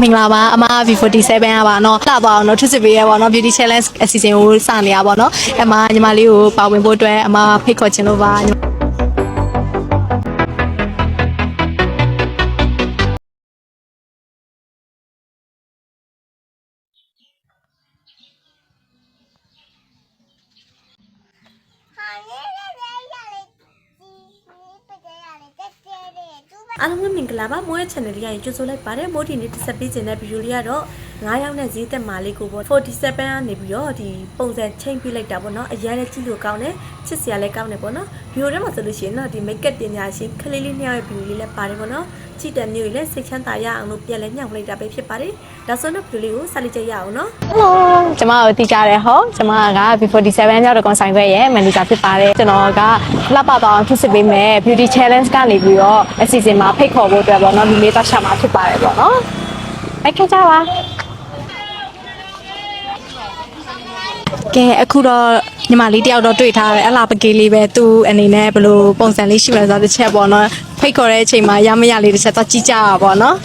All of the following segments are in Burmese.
မင်္ဂလာပါအမ V47 อ่ะပါเนาะလှသွားအောင်เนาะထုစစ်ပေးရပါเนาะ beauty challenge အစီအစဉ်ကိုစနေရပါเนาะအမညီမလေးကိုပါဝင်ဖို့အတွက်အမဖိတ်ခေါ်ခြင်းလို့ပါညီ အားလုံးပဲမင်္ဂလာပါမိုးရဲ့ channel လေးကနေကြိုဆိုလိုက်ပါတယ်မိုးဒီနေ့တစ်ဆက်ပေးခြင်းတဲ့ဗီဒီယိုလေးကတော့ 9ရောက်တဲ့ဈေးသက်မာလေးကိုပေါ့47ကနေပြီးတော့ဒီပုံစံချိန်ပြလိုက်တာပေါ့နော်အရင်လည်းကြည့်လို့ကောင်းတယ်ချစ်စရာလည်းကောင်းတယ်ပေါ့နော်ဗီဒီယိုထဲမှာဆိုလို့ရှိရင်တော့ဒီမိတ်ကပ်ပညာရှင်ခလေးလေးနှစ်ယောက်ရဲ့ဗီဒီယိုလေးလည်းပါတယ်ပေါ့နော်ချစ်တဲ့မျိုးကြီးလည်းစိတ်ချမ်းသာရအောင်လို့ပြန်လဲညှောက်လိုက်တာပဲဖြစ်ပါတယ်ဒါဆိုတော့ဗီဒီယိုလေးကိုဆက်လက်ကြည့်ရအောင်နော်ကျမတို့တီးကြတယ်ဟောကျမက B47 ကြောက်တကောင်ဆိုင်ခွဲရဲ့မန်နေဂျာဖြစ်ပါတယ်ကျွန်တော်ကလှပပေါင်းဖြစ်စစ်ပေးမယ် beauty challenge ကနေပြီးတော့အစီအစဉ်မှာဖိတ်ခေါ်ဖို့အတွက်ပေါ့နော်လူလေးသားရှာမှာဖြစ်ပါတယ်ပေါ့နော် Hay que ya va. က်ကြပါကဲအခုတော့ညီမလေးတယောက်တော့တွေ့ထားတယ်အလားပကေးလေးပဲသူအနေနဲ့ဘယ်လိုပုံစံလေးရှိမလဲဆိုတော့တစ်ချက်ပေါ့နော်ဖိတ်ခေါ်တဲ့အချိန်မှာရမရလေးတစ်ချက်တော့ကြည့်ကြပါပေါ့နော်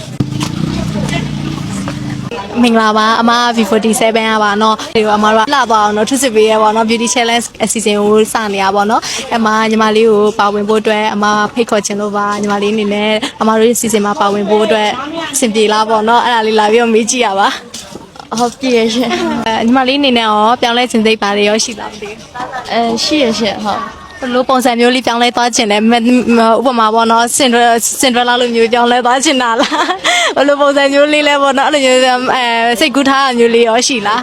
မင်္ဂလာပါအမ V47 อ่ะပါเนาะဒီအမတို့ကလှသွားအောင်เนาะထုစစ်ပေးရပါเนาะ beauty challenge အစီအစဉ်ကိုစနေရပါเนาะအမညီမလေးကိုပါဝင်ဖို့အတွက်အမဖိတ်ခေါ်ခြင်းလို့ပါညီမလေးအနေနဲ့အမတို့ရဲ့အစီအစဉ်မှာပါဝင်ဖို့အတွက်အဆင်ပြေလားပေါ့เนาะအဲ့ဒါလေးလာပြီးတော့မေးကြည့်ရပါ ဟုတ်ပြည့်ရရှင်အဲညီမလေးအနေနဲ့ရောပြောင်းလဲခြင်းစိတ်ပါတယ်ရောရှိလားမသိဘူးအဲရှိရရှင်ဟုတ်ဘယ်လိုပုံစံမျိုးလေးပြောင်းလဲသွားခြင်းလဲမမဥပမာပေါ့နော်စင်ဒရစင်ဒရလာလိုမျိုးပြောင်းလဲသွားခြင်းလားဘယ်လိုပုံစံမျိုးလေးလဲပေါ့နော်အဲ့လိုမျိုးအဲစိတ်ကူးထားတာမျိုးလေးရောရှိလား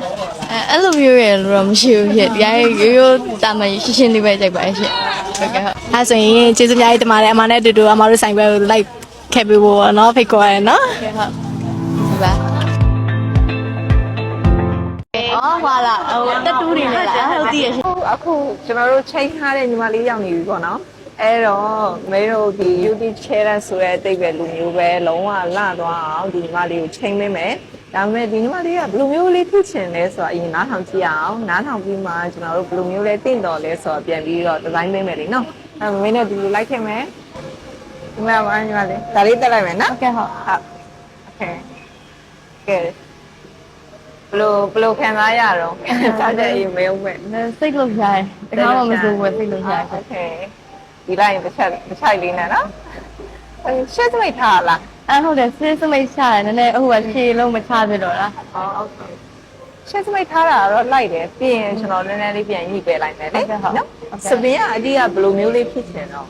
အဲအဲ့လိုမျိုးရလို့တော့မရှိဘူးဖြစ်ဒီအရိုးရိုးတာမန်ရှင်းရှင်းလေးပဲကြိုက်ပါရှင်ဟုတ်ကဲ့ဟုတ်အဲဆိုရင်ကျေးဇူးအများကြီးတင်ပါတယ်အမနဲ့အတူတူအမတို့ဆိုင်ဘက်ကိုလိုက်ခဲ့ပေးဖို့ပေါ့နော်ဖိတ်ခေါ်ရနော်ဟုတ်ဒီပါ အော်ဟာလာဟိုတက်တူးတွေနဲ့လားဟုတ်သိရရှင် အခုအခုကျွန်တော်တို့ချိန်ထားတဲ့ညီမလေးရောက်နေပြီပေါ့နော်အဲ့တော့မဲတို့ဒီ beauty challenge ဆိုတဲ့အတိတ်ပဲလူမျိုးပဲလုံးဝလသွားအောင်ဒီညီမလေးကိုချိန်ပေးမယ်ဒါပေမဲ့ဒီညီမလေးကဘယ်လိုမျိုးလေးဖြစ်ချင်လဲဆိုတော့အရင်နားထောင်ကြည့်အောင်နားထောင်ပြီးမှကျွန်တော်တို့ဘယ်လိုမျိုးလဲတင့်တော်လဲဆိုတော့ပြန်ပြီးတော့ဒီဇိုင်းပေးမယ်လေနော်အဲ့မင်းတို့ဒီလိုလိုက်ခဲ့မယ်ဒီမှာပါညီမလေးဒါလေးတက်လိုက်မယ်နော် ဟုတ်ကဲ့ဟုတ် ဟုတ်โอเคကဲ ဘယ်လိုဘယ်လိုခံစားရတော့စားတဲ့အရင်မယုံမဲ့ စိတ်လို့ရှားတယ်တခါမှမစိုးဘူးစိတ်လို့ရှား โอเคဒီလိုက်ရင်တစ်ချက်တစ်ချိုက်လေးနဲ့နော်အဲရှက်စမိတ်ထားလား အဲဟုတ်တယ်စစ်စမိတ်ရှားတယ်နည်းနည်းအခုကဖြေလုံးမချပြတော့လား อ๋อโอเคရှက်စမိတ်ထားတာတော့လိုက်တယ်ပြီးရင်ကျွန်တော်နည်းနည်းလေးပြန်ညှိပေးလိုက်မယ်လေနော်စပင်ကအတိကဘယ်လိုမျိုးလေးဖြစ်ချင်တော့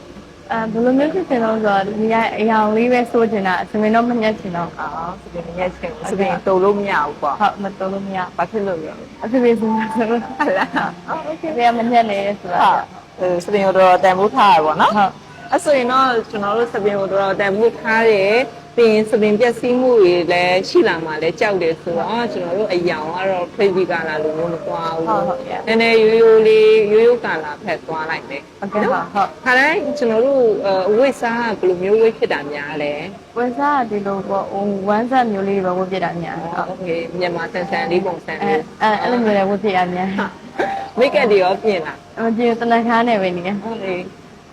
အဲဘယ်လိုမျိုးဖြစ်ဖြစ်လို့ဆိုတော့ဒီကအရာလေးပဲစိုးချင်တာအစမင်းတော့မညက်ချင်တော့အာဆိုပြီးမရက်ချင်ဘူးဆိုပြီးတုံလို့မရဘူးပေါ့ဟုတ်မတော်လို့မရဘာဖြစ်လို့လဲအဖေဖေဆိုဆိုဟုတ်လားအဖေဖေကမညက်နေဆိုတာဟုတ်အဲစပင်ကိုတော့တန်ဖိုးထားရပါတော့နော်ဟုတ်အဲ့ဆိုရင်တော့ကျွန်တော်တို့စပင်ကိုတော့တန်ဖိုးထားတယ် ပြီးရင်စပင်ပြက်စီးမှုတွေလည်းရှိလာမှလည်းကြောက်တယ်ဆိုတော့ကျွန်တော်တို့အယောင်ကတော့ crazy ကလာလို့မျိုးမသွားဘူးနည်းနည်းရိုးရိုးလေးရိုးရိုးကလာဖက်သွားလိုက်မယ် โอเคဟုတ်ဟုတ် ခါတိုင်းကျွန်တော်တို့အဝိစားကဘယ်လိုမျိုးဝိဖြစ်တာများလဲ ဝယ်စားဒီလိုပေါ့ဟိုဝမ်းဆက်မျိုးလေးပဲဝတ်ပြတာများဟုတ် โอเคမြန်မာဆန်ဆန်လေးပုံစံ အဲ လေး အဲအဲ့လိုမျိုးလည်းဝတ်ပြရများ မိတ်ကပ်တွေရောပြင်လာ အမကြီးတနခါနဲ့ပဲနေတယ် ဟုတ်လေ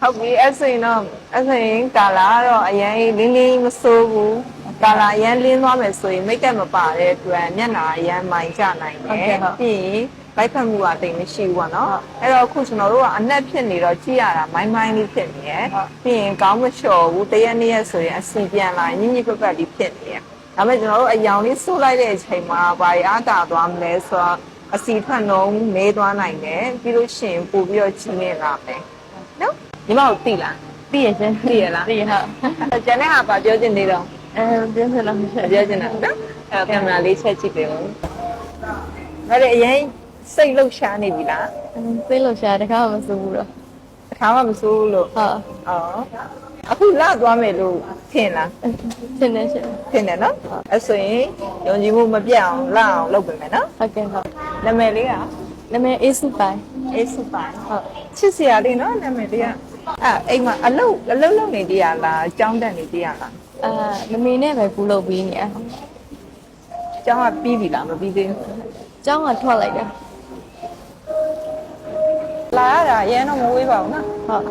ဟုတ်ပြီအဲ့ဆိုရင်တော့အဲ့ဆိုရင်ကာလာကတော့အရင်လင်းလင်းမစိုးဘူးကာလာအရင်လင်းသွားမယ်ဆိုရင်မိတ်ကပ်မပါတဲ့အတွက်မျက်နှာအရင်မိုင်ကျနိုင်တယ်ပြီးရင်လိုက်ဖက်မှုကတိတ်မရှိဘူးပေါ့နော်အဲ့တော့အခုကျွန်တော်တို့ကအနက်ဖြစ်နေတော့ကြည့်ရတာမိုင်းမိုင်းလေးဖြစ်နေရယ်ပြီးရင်ကောင်းမလျှော်ဘူးတရက်နေ့ရက်ဆိုရင်အစီပြန်လာညင်ညစ်ပတ်ပတ်လေးဖြစ်နေရယ်ဒါပေမဲ့ကျွန်တော်တို့အယောင်လေးစိုးလိုက်တဲ့အချိန်မှာဘာရအားတာသွားမလဲဆိုတော့အစီထွက်နှုံးမဲသွားနိုင်တယ်ပြီးလို့ရှိရင်ပို့ပြီးတော့ကြီးနေလာမယ်နော် ညီမတို့သိလားသိရချင်းသိရလားသိရဟုတ်ကျန်တဲ့ဟာပါပြောချင်သေးတော့အဲပြင်းစလားမရှမက်ပြောချင်တာနော်အဲ့တော့ကင်မရာလေးချက်ကြည့်ပေးဦးဒါလည်းအရင်စိတ်လှုပ်ရှားနေပြီလားသိလို့ရှာတခါမှမစိုးဘူးတော့တစ်ခါမှမစိုးဘူးလို့ဟုတ်ဩအခုလာသွားမယ်လို့ထင်လားရှင်းနေရှင်းထင်တယ်နော်အဲ့ဆိုရင်ယုံကြည်မှုမပြတ်အောင်လာအောင်လုပ်ပေးမယ်နော်ဟုတ်ကဲ့ဟုတ်နာမည်လေးကနာမည်အေးစုပိုင်အေးစုပိုင်ဟုတ်ချစ်စရာလေးနော်နာမည်လေးက အဲ့အိမ်မှာအလုပ်အလုပ်လုပ်နေတည်းရလားကြောင်းတက်နေတည်းရလားအာမမေနဲ့ပဲကူလုပ်ပြီးနေရကျောင်းကပြီးပြီလားမပြီးသေးဘူးကျောင်းကထွက်လိုက်တယ်လာရတာအရင်တော့မဝေးပါဘူးနော်ဟုတ်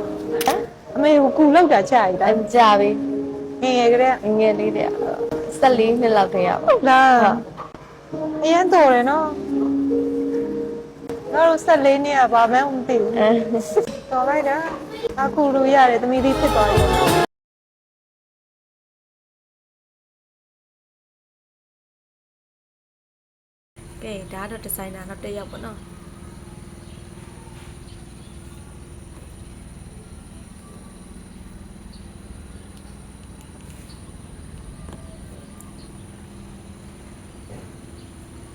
အမေကကူလောက်တာကြာပြီဒါအဲကြာပြီငယ်ငယ်ကလေးကငယ်လေးတဲ့14နှစ်လောက်တည်းရပါဟုတ်လားအရင်တော်တယ်နော်ငါတို့14နှစ်ကဘာမှမသိဘူးအဲတော်လိုက်တာအခုလူရတယ်သမီးလေးဖြစ်သွားပြီကဲဒါကတော့ဒီဇိုင်နာနောက်တစ်ယောက်ပေါ့နော်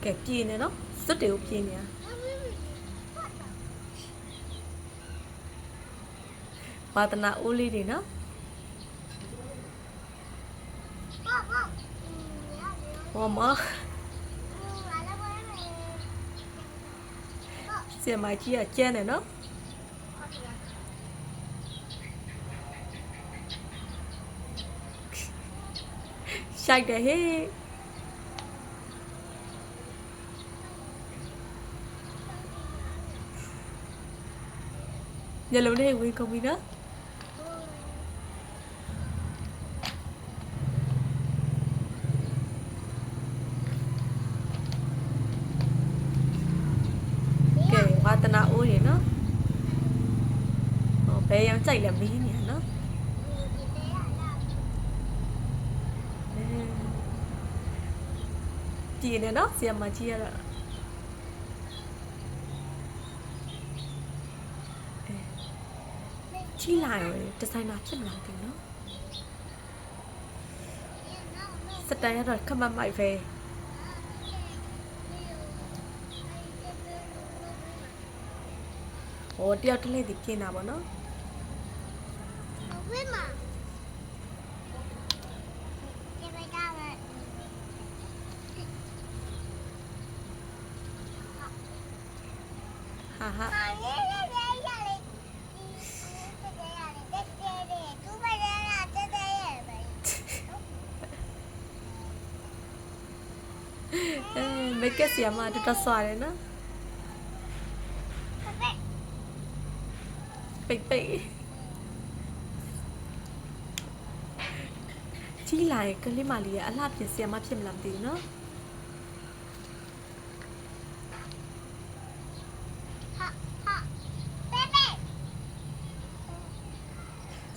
ကဲပြင်းနေနော်စွတ်တွေကိုပြင်းနေတာ ပါတနာဦးလေးတွေနော်ဟောမဆရာမကြီးကကျန်းတယ်နော်ရှိုက်တယ်ဟေးညလုံးလေးဝင်ကုန်ပြီနော်ကဲဝါသနာအိုးရေနော်ဟော ဘယ်ရောင်ကြိုက်လဲမီးနေရနော်ကြည်နေနော်ဆီယမကြီးရတော့ကြီးလာရောဒီဇိုင်နာဖြစ်မလားတင်နော်စတန်ရတော့ခမမိုက်ပဲဟိုတယောက်တစ်လက်ဒီပြင်တာပေါ့နော် ဟာဟာအဲမက်ကက်ဆီယာမတော်တော်ဆွာတယ်နော်ပိ တ်ပိတ်ကြီးလာရင်ကလေးမလေးရဲ့အလှပြင်ဆီယာမဖြစ်မလားမသိဘူးနော်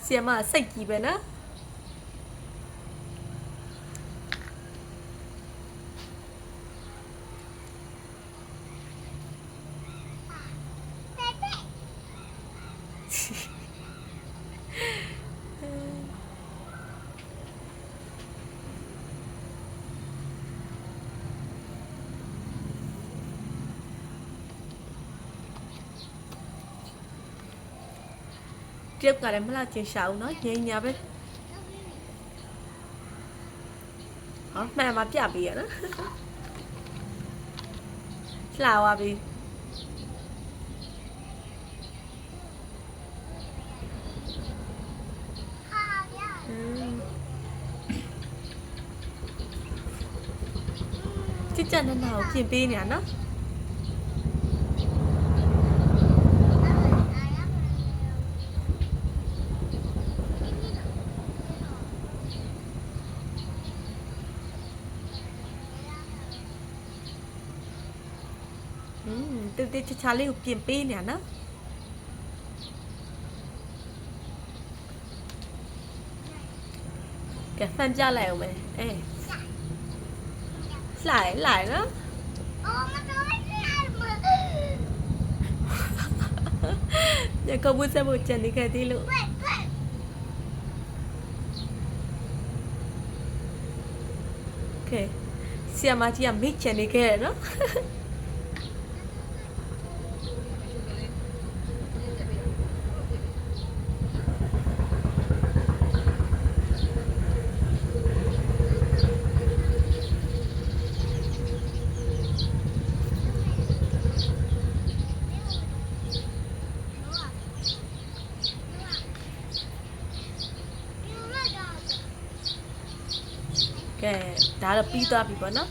ဆီယမစိတ်ကြီးပဲနော် တယောက်ကလည်းမလားကျင်ရှာအောင်နော်ငိမ့်ညာပဲဟောမှန်မှာပြပေးရနော်လှသွား တူတူချာချာလေးကိုပြင်ပေးနေရနော်ကဲဖန်ပြလိုက်အောင်မယ်အေးလှိုင်လှိုင်နော်ညကဘူးစဖို့ချန်နေခဲ့သေးလို့ကဲဆီယမကြီးကမိတ်ချန်နေခဲ့ရနော် ကဲဒါတော့ပြီးသွားပြီပေါ့နော်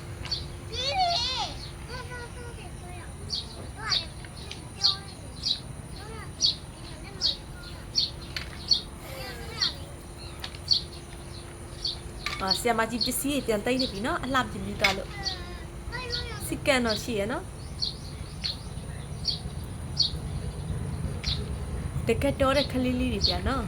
အာဆီယမကြီးပစ္စည်းတွေပြန်သိမ့်နေပြီနော်အလှပြင်းပြီးသွားလို့စီကန်တော့ရှိရနော်တကက်တော့တဲ့ခလေးလေးတွေပြန်နော်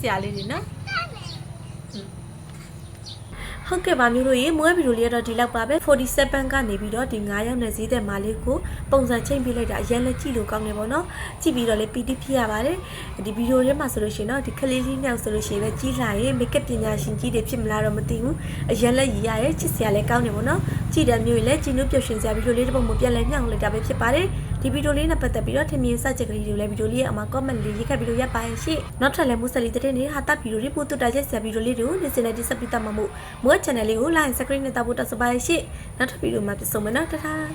ဆရာလေးတွေနော်ဟုတ်ကဲ့ပါမျိုးတို့ရေမွေးဗီဒီယိုလေးကတော့ဒီလောက်ပါပဲ47ကနေပြီးတော့ဒီ9ရောက်တဲ့ဈေးသက်မာလေးကိုပုံစံချိန်ပြလိုက်တာအရင်လက်ကြည့်လို့ကောင်းတယ်ပေါ့နော်ကြည့်ပြီးတော့လေပီတိဖြစ်ရပါတယ်ဒီဗီဒီယိုထဲမှာဆိုလို့ရှိရင်တော့ဒီကလေးလေးညောင်ဆိုလို့ရှိရင်ပဲကြီးလာရင်မိတ်ကပ်ပညာရှင်ကြီးတွေဖြစ်မလားတော့မသိဘူးအရင်လက်ရည်ရရဲ့ချစ်စရာလည်းကောင်းတယ်ပေါ့နော်ကြည့်တဲ့မျိုးကြီးလည်းကြည်နုပျော်ရွှင်စရာဗီဒီယိုလေးတစ်ပုဒ်မှပြန်လဲညှောင်းလိုက်တာပဲဖြစ်ပါတယ် ဒီဗီဒီယိုလေးနဲ့ပတ်သက်ပြီးတော့ထင်မြင်စချက်ကလေးတွေလည်းဗီဒီယိုလေးရဲ့အမှာ comment လေးရေးခတ်ပြီးတော့ရပ်ပါရင်ရှေ့နောက်ထပ်လည်းမူဆက်လီတဲ့နေဟာတပ်ဗီဒီယိုလေးပို့တူတာချက်ဆရာဗီဒီယိုလေးတွေကိုနေ့စဉ်နဲ့တိစပ်ပြီးတတ်မှာမို့မွေး channel လေးကို like subscribe နဲ့တောက်ဖို့တက်စပါရဲ့ရှေ့နောက်ထပ်ဗီဒီယိုမှာပြန်ဆုံမယ်နော်တထား